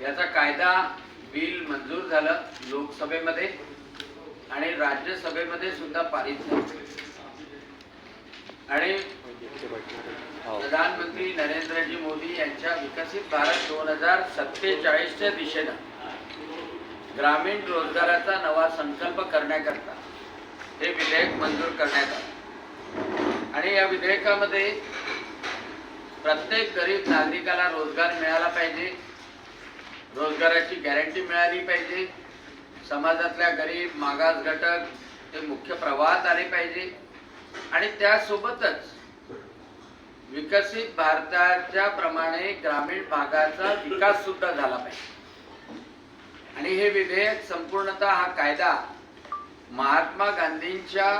याचा कायदा बिल मंजूर झालं लोकसभेमध्ये आणि राज्यसभेमध्ये सुद्धा पारित झालं. आणि प्रधानमंत्री नरेंद्रजी मोदी यांच्या विकसित भारत दोन हजार सत्तेचाळीसच्या दिशेनं ग्रामीण रोजगाराचा नवा संकल्प करण्याकरता हे विधेयक मंजूर करण्यात आलं. आणि या विधेयकामध्ये प्रत्येक गरीब नागरिकाला रोजगार मिळाला पाहिजे रोजगाराची गॅरंटी मिळाली पाहिजे. समाजातल्या गरीब मागास घटक ते मुख्य प्रवाहात आले पाहिजे. आणि त्यासोबतच विकसित भारताच्या प्रमाणे ग्रामीण भागाचा विकास सुद्धा झाला पाहिजे. आणि हे विधेयक संपूर्णतः हा कायदा महात्मा गांधींच्या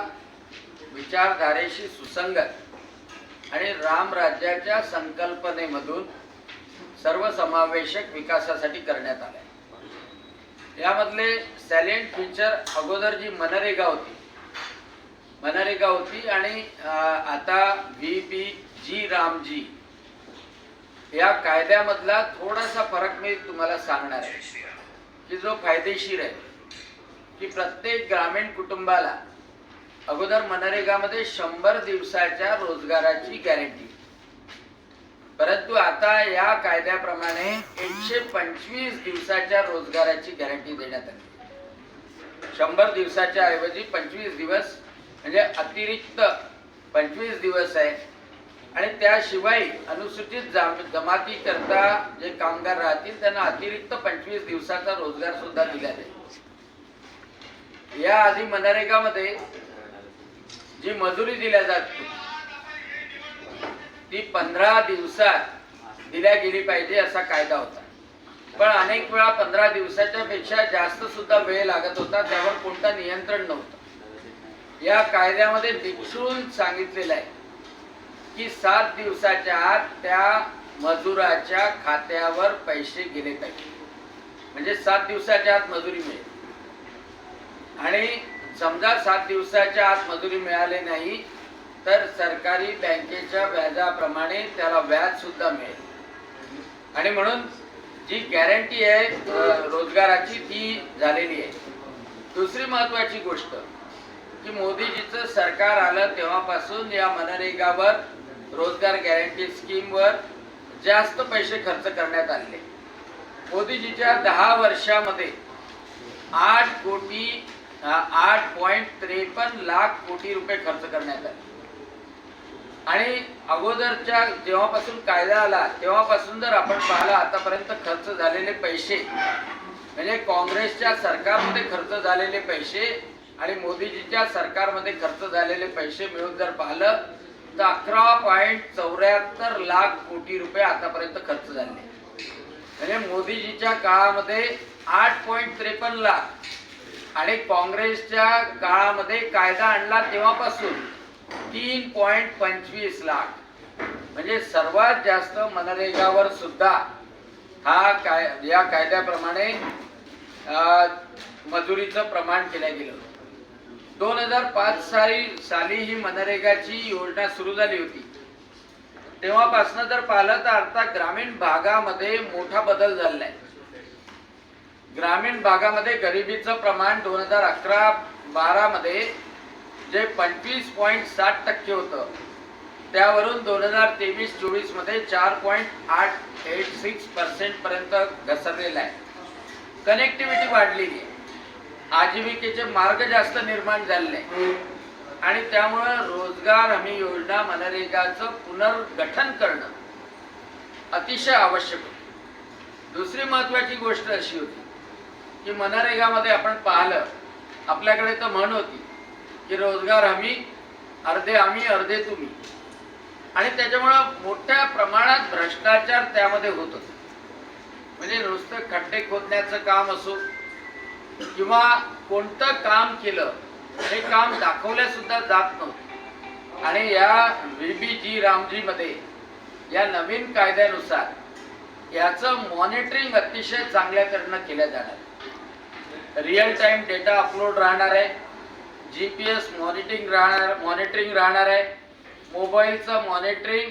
विचारधारेशी सुसंगत आणि रामराज्याच्या संकल्पनेमधून सर्वसमावेशक विकासासाठी करण्यात आले यामधले सॅलेंट फीचर अगोदर जी मनरेगा होती. मनरेगा होती आणि आता व्ही बी जी रामजी या कायद्यामधला थोडासा फरक मी तुम्हाला सांगणार आहे. की जो फायदेशीर आहे की प्रत्येक ग्रामीण कुटुंबाला अगोदर मनरेगामध्ये शंभर दिवसाच्या रोजगाराची गॅरंटी परंतु आता या कायद्याप्रमाणे एकशे पंचवीस दिवसाच्या रोजगाराची गॅरंटी देण्यात आली. शंभर दिवसाच्या ऐवजी पंचवीस दिवस म्हणजे अतिरिक्त पंचवीस दिवस आहे. आणि त्याशिवाय अनुसूचित जमाती करता जे कामगार राहतील त्यांना अतिरिक्त पंचवीस दिवसाचा रोजगार सुद्धा दिला जाईल. या आधी मनरेगामध्ये जी मजुरी दिल्या जात ती पंधरा दिवसात दिल्या गेली पाहिजे असा कायदा होता. पण अनेक वेळा पंधरा दिवसाच्या पेक्षा जास्त सुद्धा वेळ लागत होता त्यावर कोणता नियंत्रण नव्हतं. या कायद्यामध्ये निक्षून सांगितलेलं आहे की सात दिवसाच्या आत त्या मजुराच्या खात्यावर पैसे गेले पाहिजे. म्हणजे सात दिवसाच्या आत मजुरी मिळेल. आणि समजा सात दिवसाच्या आत मजुरी मिळाली नाही तर सरकारी बँकेच्या व्याजाप्रमाणे त्याला व्याज सुद्धा मिळेल. आणि म्हणून जी गॅरंटी आहे रोजगाराची ती झालेली आहे. दुसरी महत्वाची गोष्ट की मोदीजीचं सरकार आलं तेव्हापासून या मनरेगावर रोजगार गॅरंटी स्कीमवर जास्त पैसे खर्च करण्यात आले मोदीजीच्या दहा वर्षामध्ये आठ कोटी आठ पॉईंट त्रेपन्न लाख कोटी रुपये खर्च करण्यात आले. आणि अगोदरच्या जेव्हापासून कायदा आला तेव्हापासून जर आपण पाहिलं आतापर्यंत खर्च झालेले पैसे म्हणजे काँग्रेसच्या सरकारमध्ये खर्च झालेले पैसे आणि मोदीजीच्या सरकारमध्ये खर्च झालेले पैसे मिळून जर पाहिलं तर अकरा पॉईंट चौऱ्याहत्तर लाख कोटी रुपये आतापर्यंत खर्च झाले. म्हणजे मोदीजीच्या काळामध्ये आठ पॉईंट त्रेपन्न लाख आणि काँग्रेसच्या काळामध्ये कायदा आणला तेव्हापासून तीन पॉईंट पंचवीस लाख. म्हणजे सर्वात जास्त मनरेगावर सुद्धा हा काय या कायद्याप्रमाणे मजुरीचं प्रमाण केलं गेलं दोन हजार पाच साली साली ही मनरेगाची योजना सुरू झाली होती. तेव्हापासनं जर पाहिलं तर आता ग्रामीण भागामध्ये मोठा बदल झालेला आहे. ग्रामीण भागामध्ये गरिबीचं प्रमाण दोन हजार अकरा बारामध्ये जे पंचवीस पॉईंट साठ टक्के होतं. त्यावरून दोन हजार तेवीस चोवीसमध्ये चार पॉईंट आठ एट सिक्स पर्सेंट पर्यंत घसरलेला आहे. कनेक्टिव्हिटी वाढलेली आहे. आजीविकेचे मार्ग जास्त निर्माण झालेले आहे आणि त्यामुळं रोजगार हमी योजना मनरेगाचं पुनर्गठन करणं अतिशय आवश्यक होतं. दुसरी महत्वाची गोष्ट अशी होती की मनरेगामध्ये आपण पाहिलं आपल्याकडे तर म्हण होती की रोजगार हमी अर्धे आम्ही अर्धे तुम्ही. आणि त्याच्यामुळं मोठ्या प्रमाणात भ्रष्टाचार त्यामध्ये होत होता. म्हणजे नुसतं खड्डे खोदण्याचं काम असो किंवा कोणतं काम केलं हे काम दाखवल्या सुद्धा जात नव्हतं. आणि या व्ही बी जी रामजीमध्ये या नवीन कायद्यानुसार याचं मॉनिटरिंग अतिशय चांगल्याकडनं केलं जाणार रिअल टाइम डेटा अपलोड राहणार आहे. जी पी एस मॉनिटरिंग राहणार मॉनिटरिंग राहणार आहे. मोबाईलचं मॉनिटरिंग